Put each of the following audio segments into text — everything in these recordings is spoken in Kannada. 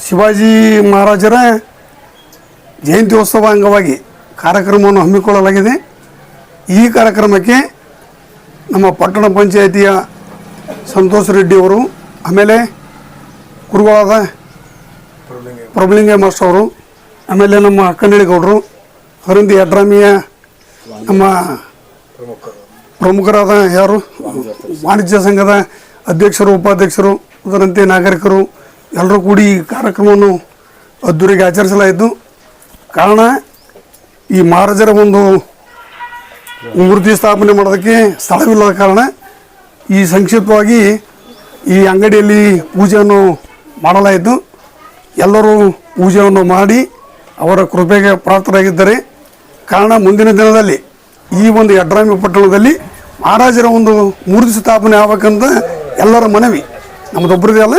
ಶಿವಾಜಿ ಮಹಾರಾಜರ ಜಯಂತ್ಯೋತ್ಸವ ಅಂಗವಾಗಿ ಕಾರ್ಯಕ್ರಮವನ್ನು ಹಮ್ಮಿಕೊಳ್ಳಲಾಗಿದೆ. ಈ ಕಾರ್ಯಕ್ರಮಕ್ಕೆ ನಮ್ಮ ಪಟ್ಟಣ ಪಂಚಾಯಿತಿಯ ಸಂತೋಷ್ ರೆಡ್ಡಿ ಅವರು, ಆಮೇಲೆ ಗುರುಗಳಾದ ಪ್ರಬಲಿಂಗ ಮಾಸ್ಟರ್ ಅವರು, ಆಮೇಲೆ ನಮ್ಮ ಗೌಡರು ಹರಿಂದಿ ಅಡ್ರಾಮಿಯ ನಮ್ಮ ಪ್ರಮುಖರಾದ ಯಾರು? ವಾಣಿಜ್ಯ ಸಂಘದ ಅಧ್ಯಕ್ಷರು, ಉಪಾಧ್ಯಕ್ಷರು, ಅದರಂತೆ ನಾಗರಿಕರು ಎಲ್ಲರೂ ಕೂಡಿ ಈ ಕಾರ್ಯಕ್ರಮವನ್ನು ಅದ್ದೂರಿಗೆ ಆಚರಿಸಲಾಯಿತು. ಕಾರಣ, ಈ ಮಹಾರಾಜರ ಒಂದು ಮೂರ್ತಿ ಸ್ಥಾಪನೆ ಮಾಡೋದಕ್ಕೆ ಸ್ಥಳವಿಲ್ಲದ ಕಾರಣ ಈ ಸಂಕ್ಷಿಪ್ತವಾಗಿ ಈ ಅಂಗಡಿಯಲ್ಲಿ ಪೂಜೆಯನ್ನು ಮಾಡಲಾಯಿತು. ಎಲ್ಲರೂ ಪೂಜೆಯನ್ನು ಮಾಡಿ ಅವರ ಕೃಪೆಗೆ ಪ್ರಾಪ್ತರಾಗಿದ್ದಾರೆ. ಕಾರಣ, ಮುಂದಿನ ದಿನದಲ್ಲಿ ಈ ಒಂದು ಯಡ್ರಾಮಿ ಪಟ್ಟಣದಲ್ಲಿ ಮಹಾರಾಜರ ಒಂದು ಮೂರ್ತಿ ಸ್ಥಾಪನೆ ಆಗಬೇಕಂತ ಎಲ್ಲರ ಮನವಿ. ನಮ್ಮದೊಬ್ಬರದೇ ಅಲ್ಲ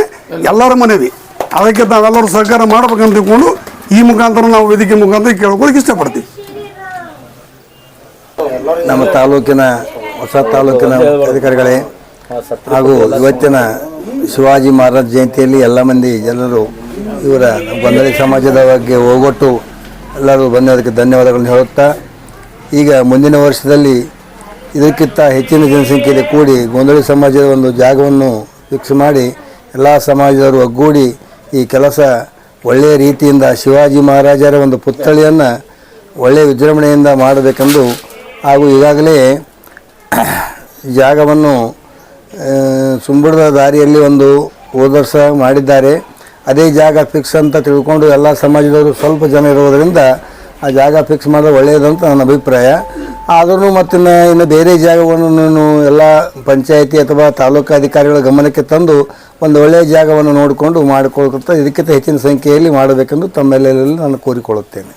ಎಲ್ಲರ ಮನವಿ. ಅದಕ್ಕೆ ನಾವೆಲ್ಲರೂ ಸಹಕಾರ ಮಾಡ್ಬೇಕಂತ ತಿಳ್ಕೊಂಡು ಈ ಮುಖಾಂತರ ನಾವು ವೇದಿಕೆ ಮುಖಾಂತರ ಕೇಳ್ಕೊಳಕ್ಕೆ ಇಷ್ಟಪಡ್ತೀವಿ. ನಮ್ಮ ತಾಲೂಕಿನ ಹೊಸ ತಾಲೂಕಿನ ಅಧಿಕಾರಿಗಳೇ ಹಾಗೂ ಇವತ್ತಿನ ಶಿವಾಜಿ ಮಹಾರಾಜ್ ಜಯಂತಿಯಲ್ಲಿ ಎಲ್ಲ ಮಂದಿ ಜನರು ಇವರ ಗೊಂದಳಿ ಸಮಾಜದ ಬಗ್ಗೆ ಹೋಗೊಟ್ಟು ಎಲ್ಲರೂ ಬಂದದಕ್ಕೆ ಧನ್ಯವಾದಗಳನ್ನು ಹೇಳುತ್ತಾ, ಈಗ ಮುಂದಿನ ವರ್ಷದಲ್ಲಿ ಇದಕ್ಕಿಂತ ಹೆಚ್ಚಿನ ಜನಸಂಖ್ಯೆಯಲ್ಲಿ ಕೂಡಿ ಗೊಂದಳಿ ಸಮಾಜದ ಒಂದು ಜಾಗವನ್ನು ಫಿಕ್ಸ್ ಮಾಡಿ ಎಲ್ಲ ಸಮಾಜದವರು ಒಗ್ಗೂಡಿ ಈ ಕೆಲಸ ಒಳ್ಳೆಯ ರೀತಿಯಿಂದ ಶಿವಾಜಿ ಮಹಾರಾಜರ ಒಂದು ಪುತ್ಥಳಿಯನ್ನು ಒಳ್ಳೆಯ ವಿಜೃಂಭಣೆಯಿಂದ ಮಾಡಬೇಕೆಂದು ಹಾಗೂ ಈಗಾಗಲೇ ಜಾಗವನ್ನು ಸುಂಬುಡದ ದಾರಿಯಲ್ಲಿ ಒಂದು ಓದರ್ಸ ಮಾಡಿದ್ದಾರೆ. ಅದೇ ಜಾಗ ಫಿಕ್ಸ್ ಅಂತ ತಿಳ್ಕೊಂಡು ಎಲ್ಲ ಸಮಾಜದವರು ಸ್ವಲ್ಪ ಜನ ಇರೋದರಿಂದ ಆ ಜಾಗ ಫಿಕ್ಸ್ ಮಾಡಿದ್ರೆ ಒಳ್ಳೆಯದು ಅಂತ ನನ್ನ ಅಭಿಪ್ರಾಯ. ಆದ್ರೂ ಮತ್ತು ಇನ್ನು ಬೇರೆ ಜಾಗವನ್ನು ಎಲ್ಲ ಪಂಚಾಯಿತಿ ಅಥವಾ ತಾಲೂಕು ಅಧಿಕಾರಿಗಳ ಗಮನಕ್ಕೆ ತಂದು ಒಂದು ಒಳ್ಳೆಯ ಜಾಗವನ್ನು ನೋಡಿಕೊಂಡು ಮಾಡಿಕೊಳ್ತಾ ಇದಕ್ಕಿಂತ ಹೆಚ್ಚಿನ ಸಂಖ್ಯೆಯಲ್ಲಿ ಮಾಡಬೇಕೆಂದು ತಮ್ಮೆಲ್ಲರಲ್ಲಿ ನಾನು ಕೋರಿಕೊಳ್ಳುತ್ತೇನೆ.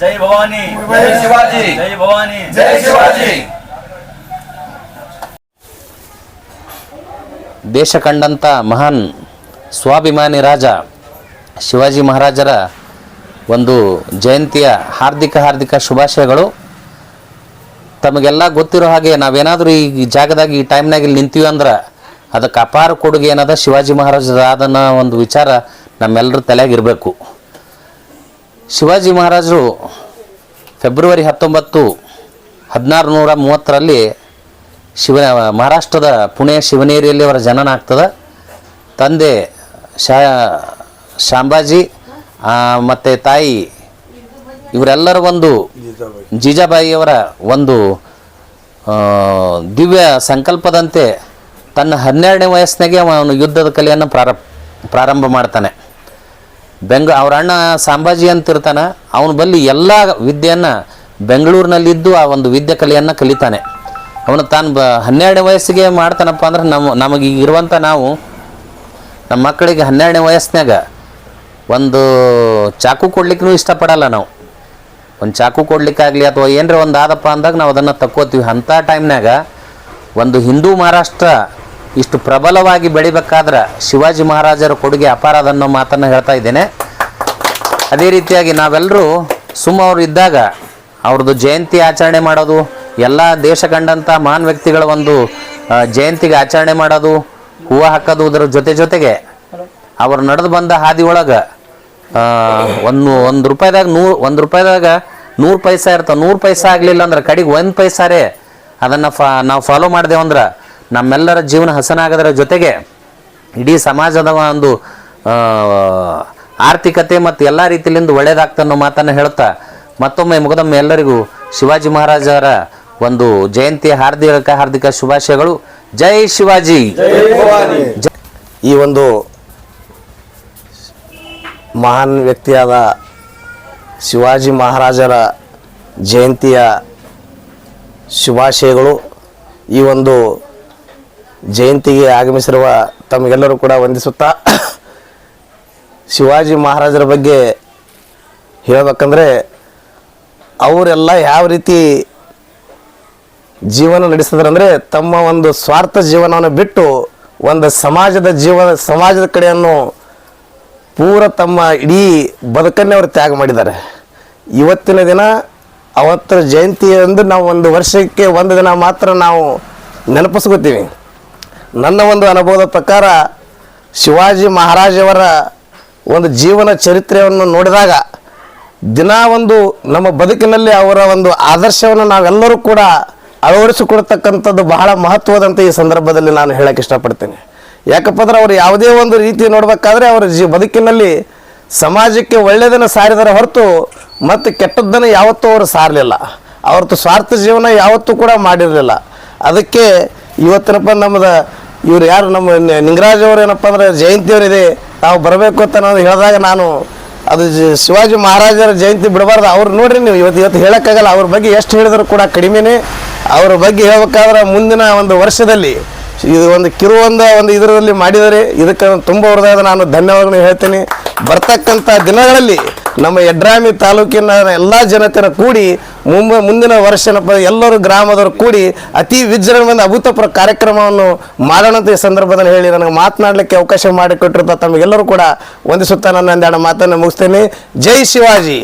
ಜೈ ಭವಾನಿ. ಜೈ ಶಿವಾಜಿ. ಜೈ ಭವಾನಿ ಜೈ ಶಿವಾಜಿ. ದೇಶ ಕಂಡಂಥ ಮಹಾನ್ ಸ್ವಾಭಿಮಾನಿ ರಾಜ ಶಿವಾಜಿ ಮಹಾರಾಜರ ಒಂದು ಜಯಂತಿಯ ಹಾರ್ದಿಕ ಹಾರ್ದಿಕ ಶುಭಾಶಯಗಳು. ತಮಗೆಲ್ಲ ಗೊತ್ತಿರೋ ಹಾಗೆ ನಾವೇನಾದರೂ ಈ ಜಾಗದಾಗ ಈ ಟೈಮ್ನಾಗ ಇಲ್ಲಿ ನಿಂತೀವಿ ಅಂದ್ರೆ ಅದಕ್ಕೆ ಅಪಾರ ಕೊಡುಗೆ ಏನದ ಶಿವಾಜಿ ಮಹಾರಾಜರ ಒಂದು ವಿಚಾರ ನಮ್ಮೆಲ್ಲರ ತಲೆಯಾಗಿರಬೇಕು ಶಿವಾಜಿ ಮಹಾರಾಜರು ಫೆಬ್ರವರಿ ಹತ್ತೊಂಬತ್ತು ಹದಿನಾರು ನೂರ ಮೂವತ್ತರಲ್ಲಿ ಶಿವ ಮಹಾರಾಷ್ಟ್ರದ ಪುಣೆ ಶಿವನೇರಿಯಲ್ಲಿ ಅವರ ಜನನ ಆಗ್ತದೆ. ತಂದೆ ಶಾ, ಶಾಂಬಾಜಿ ಮತ್ತು ತಾಯಿ, ಇವರೆಲ್ಲರ ಒಂದು ಜೀಜಾಬಾಯಿಯವರ ಒಂದು ದಿವ್ಯ ಸಂಕಲ್ಪದಂತೆ ತನ್ನ ಹನ್ನೆರಡನೇ ವಯಸ್ಸಿನಾಗೆ ಅವನು ಯುದ್ಧದ ಕಲೆಯನ್ನು ಪ್ರಾರಂಭ ಪ್ರಾರಂಭ ಮಾಡ್ತಾನೆ. ಬೆಂಗ, ಅವ್ರ ಅಣ್ಣ ಸಾಂಬಾಜಿ ಅಂತ ಇರ್ತಾನೆ ಅವನ ಬಲ್ಲಿ ಎಲ್ಲ ವಿದ್ಯೆಯನ್ನು ಬೆಂಗಳೂರಿನಲ್ಲಿದ್ದು ಆ ಒಂದು ವಿದ್ಯೆ ಕಲೆಯನ್ನು ಕಲಿತಾನೆ. ಅವನು ತಾನು ಬ ಹನ್ನೆರಡನೇ ವಯಸ್ಸಿಗೆ ಮಾಡ್ತಾನಪ್ಪ ಅಂದ್ರೆ ನಮ್ಮ, ನಮಗೆ ಈಗ ಇರುವಂಥ ನಾವು ನಮ್ಮ ಮಕ್ಕಳಿಗೆ ಹನ್ನೆರಡನೇ ವಯಸ್ಸಿನಾಗ ಒಂದು ಚಾಕು ಕೊಡ್ಲಿಕ್ಕೂ ಇಷ್ಟಪಡಲ್ಲ ನಾವು. ಒಂದು ಚಾಕು ಕೊಡ್ಲಿಕ್ಕಾಗಲಿ ಅಥವಾ ಏನರ ಒಂದು ಆದಪ್ಪ ಅಂದಾಗ ನಾವು ಅದನ್ನು ತಕ್ಕೋತೀವಿ. ಅಂಥ ಟೈಮ್ನಾಗ ಒಂದು ಹಿಂದೂ ಮಹಾರಾಷ್ಟ್ರ ಇಷ್ಟು ಪ್ರಬಲವಾಗಿ ಬೆಳಿಬೇಕಾದ್ರೆ ಶಿವಾಜಿ ಮಹಾರಾಜರ ಕೊಡುಗೆ ಅಪಾರ ಅದನ್ನೋ ಮಾತನ್ನು ಹೇಳ್ತಾ ಇದ್ದೇನೆ. ಅದೇ ರೀತಿಯಾಗಿ ನಾವೆಲ್ಲರೂ ಸುಮ್ಮ ಅವರು ಇದ್ದಾಗ ಅವ್ರದ್ದು ಜಯಂತಿ ಆಚರಣೆ ಮಾಡೋದು ಎಲ್ಲ ದೇಶ ಕಂಡಂಥ ಮಹಾನ್ ವ್ಯಕ್ತಿಗಳ ಒಂದು ಜಯಂತಿಗೆ ಆಚರಣೆ ಮಾಡೋದು, ಹೂವು ಹಾಕೋದು ಇದರ ಜೊತೆ ಜೊತೆಗೆ ಅವರು ನಡೆದು ಬಂದ ಹಾದಿ ಒಳಗೆ ಒಂದು ಒಂದು ರೂಪಾಯಿದಾಗ ನೂರು, ಒಂದು ರೂಪಾಯಿದಾಗ ನೂರು ಪೈಸಾ ಇರ್ತವೆ ನೂರು ಪೈಸಾ ಆಗಲಿಲ್ಲ ಅಂದ್ರೆ ಕಡೆಗೆ ಒಂದು ಪೈಸಾರೇ. ಅದನ್ನು ಫಾ, ನಾವು ಫಾಲೋ ಮಾಡಿದೆವು ಅಂದ್ರೆ ನಮ್ಮೆಲ್ಲರ ಜೀವನ ಹಸನಾಗೋದ್ರ ಜೊತೆಗೆ ಇಡೀ ಸಮಾಜದ ಒಂದು ಆರ್ಥಿಕತೆ ಮತ್ತು ಎಲ್ಲ ರೀತಿಯಿಂದ ಒಳ್ಳೇದಾಗ್ತ ಅನ್ನೋ ಮಾತನ್ನು ಹೇಳ್ತಾ ಮತ್ತೊಮ್ಮೆ ಮುಗದೊಮ್ಮೆ ಎಲ್ಲರಿಗೂ ಶಿವಾಜಿ ಮಹಾರಾಜರ ಒಂದು ಜಯಂತಿ, ಹಾರ್ದಿಕ ಹಾರ್ದಿಕ ಶುಭಾಶಯಗಳು. ಜೈ ಶಿವಾಜಿ. ಈ ಒಂದು ಮಹಾನ್ ವ್ಯಕ್ತಿಯಾದ ಶಿವಾಜಿ ಮಹಾರಾಜರ ಜಯಂತಿಯ ಶುಭಾಶಯಗಳು. ಈ ಒಂದು ಜಯಂತಿಗೆ ಆಗಮಿಸಿರುವ ತಮಗೆಲ್ಲರೂ ಕೂಡ ವಂದಿಸುತ್ತಾ, ಶಿವಾಜಿ ಮಹಾರಾಜರ ಬಗ್ಗೆ ಹೇಳಬೇಕಂದ್ರೆ, ಅವರೆಲ್ಲ ಯಾವ ರೀತಿ ಜೀವನ ನಡೆಸಿದ್ರಂದ್ರೆ ತಮ್ಮ ಒಂದು ಸ್ವಾರ್ಥ ಜೀವನವನ್ನು ಬಿಟ್ಟು ಒಂದು ಸಮಾಜದ ಜೀವನ ಸಮಾಜದ ಕಡೆಯನ್ನು ಪೂರ ತಮ್ಮ ಇಡೀ ಬದುಕನ್ನೇ ಅವರು ತ್ಯಾಗ ಮಾಡಿದ್ದಾರೆ. ಇವತ್ತಿನ ದಿನ ಅವತ್ತರ ಜಯಂತಿ ಎಂದು ನಾವು ಒಂದು ವರ್ಷಕ್ಕೆ ಒಂದು ದಿನ ಮಾತ್ರ ನಾವು ನೆನಪಿಸ್ಕೋತೀವಿ. ನನ್ನ ಒಂದು ಅನುಭವದ ಪ್ರಕಾರ ಶಿವಾಜಿ ಮಹಾರಾಜವರ ಒಂದು ಜೀವನ ಚರಿತ್ರೆಯನ್ನು ನೋಡಿದಾಗ ದಿನ ಒಂದು ನಮ್ಮ ಬದುಕಿನಲ್ಲಿ ಅವರ ಒಂದು ಆದರ್ಶವನ್ನು ನಾವೆಲ್ಲರೂ ಕೂಡ ಅಳವಡಿಸಿಕೊಳ್ತಕ್ಕಂಥದ್ದು ಬಹಳ ಮಹತ್ವದಂತ ಈ ಸಂದರ್ಭದಲ್ಲಿ ನಾನು ಹೇಳಕ್ಕೆ ಇಷ್ಟಪಡ್ತೇನೆ. ಯಾಕಪ್ಪ ಅಂದ್ರೆ ಅವರು ಯಾವುದೇ ಒಂದು ರೀತಿ ನೋಡಬೇಕಾದ್ರೆ ಅವರ ಜೀ ಬದುಕಿನಲ್ಲಿ ಸಮಾಜಕ್ಕೆ ಒಳ್ಳೆಯದನ್ನು ಸಾರಿದರ ಹೊರತು ಮತ್ತು ಕೆಟ್ಟದ್ದನ್ನು ಯಾವತ್ತೂ ಅವರು ಸಾರಲಿಲ್ಲ. ಅವ್ರದ್ದು ಸ್ವಾರ್ಥ ಜೀವನ ಯಾವತ್ತೂ ಕೂಡ ಮಾಡಿರಲಿಲ್ಲ. ಅದಕ್ಕೆ ಇವತ್ತಿನಪ್ಪ ನಮ್ಮದು ಇವ್ರು ಯಾರು ನಮ್ಮ ನಿಂಗರಾಜ್ ಅವರು ಏನಪ್ಪ ಅಂದ್ರೆ ಜಯಂತಿಯವರಿದೆ ನಾವು ಬರಬೇಕು ಅಂತ ನಾನು ಹೇಳಿದಾಗ ನಾನು ಅದು ಶಿವಾಜಿ ಮಹಾರಾಜರ ಜಯಂತಿ ಬಿಡಬಾರ್ದು. ಅವ್ರು ನೋಡ್ರಿ ನೀವು ಇವತ್ತು ಇವತ್ತು ಹೇಳೋಕ್ಕಾಗಲ್ಲ. ಅವ್ರ ಬಗ್ಗೆ ಎಷ್ಟು ಹೇಳಿದ್ರು ಕೂಡ ಕಡಿಮೆನೇ. ಅವ್ರ ಬಗ್ಗೆ ಹೇಳ್ಬೇಕಾದ್ರೆ ಮುಂದಿನ ಒಂದು ವರ್ಷದಲ್ಲಿ ಇದು ಒಂದು ಕಿರು ಒಂದು ಇದರಲ್ಲಿ ಮಾಡಿದರೆ ಇದಕ್ಕೆ ತುಂಬ ಹೊರದಾದ ನಾನು ಧನ್ಯವಾದಗಳು ಹೇಳ್ತೀನಿ. ಬರ್ತಕ್ಕಂಥ ದಿನಗಳಲ್ಲಿ ನಮ್ಮ ಯಡ್ರಾಮಿ ತಾಲೂಕಿನ ಎಲ್ಲ ಜನತೆನ ಕೂಡಿ ಮುಂಬ ಮುಂದಿನ ವರ್ಷನಪ್ಪ ಎಲ್ಲರೂ ಗ್ರಾಮದವರು ಕೂಡಿ ಅತಿ ವಿಜೃಂಭಣೆಯಿಂದ ಅಭೂತಪೂರ್ವ ಕಾರ್ಯಕ್ರಮವನ್ನು ಮಾಡೋಣಂತ ಸಂದರ್ಭದಲ್ಲಿ ಹೇಳಿ ನನಗೆ ಮಾತನಾಡಲಿಕ್ಕೆ ಅವಕಾಶ ಮಾಡಿಕೊಟ್ಟಿರ್ತ ತಮಗೆಲ್ಲರೂ ಕೂಡ ವಂದಿಸುತ್ತಾ ನನ್ನ ಒಂದೆರಡು ಮಾತನ್ನು ಮುಗಿಸ್ತೇನೆ. ಜೈ ಶಿವಾಜಿ.